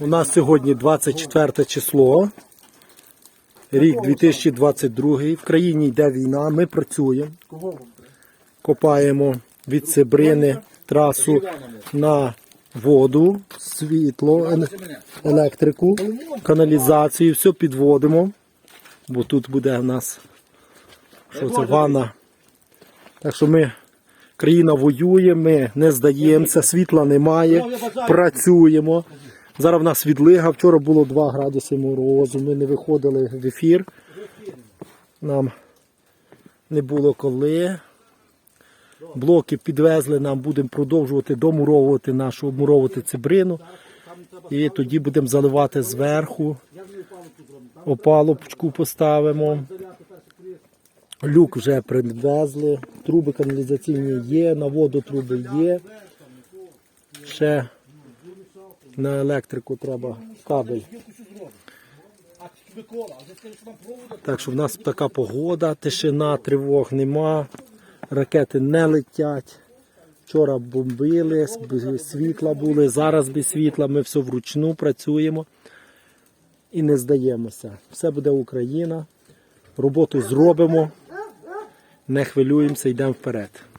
У нас сьогодні 24 число, рік 2022. В країні йде війна. Ми працюємо, копаємо від Сибрини трасу на воду, світло, електрику, каналізацію, все підводимо, бо тут буде в нас що це, ванна. Так що ми, країна воює, ми не здаємося, світла немає, працюємо. Зараз в нас відлига, вчора було 2 градуси морозу, ми не виходили в ефір. Нам не було коли. Блоки підвезли, нам будемо продовжувати домуровувати нашу обмуровувати цибрину. І тоді будемо заливати зверху. Опалубочку поставимо. Люк вже привезли, труби каналізаційні є, на воду труби є. Ще на електрику треба кабель. Так що в нас така погода, тишина, тривог нема, ракети не летять. Вчора бомбили, світла були, зараз без світла, ми все вручну працюємо і не здаємося. Все буде Україна. Роботу зробимо, не хвилюємося, йдемо вперед.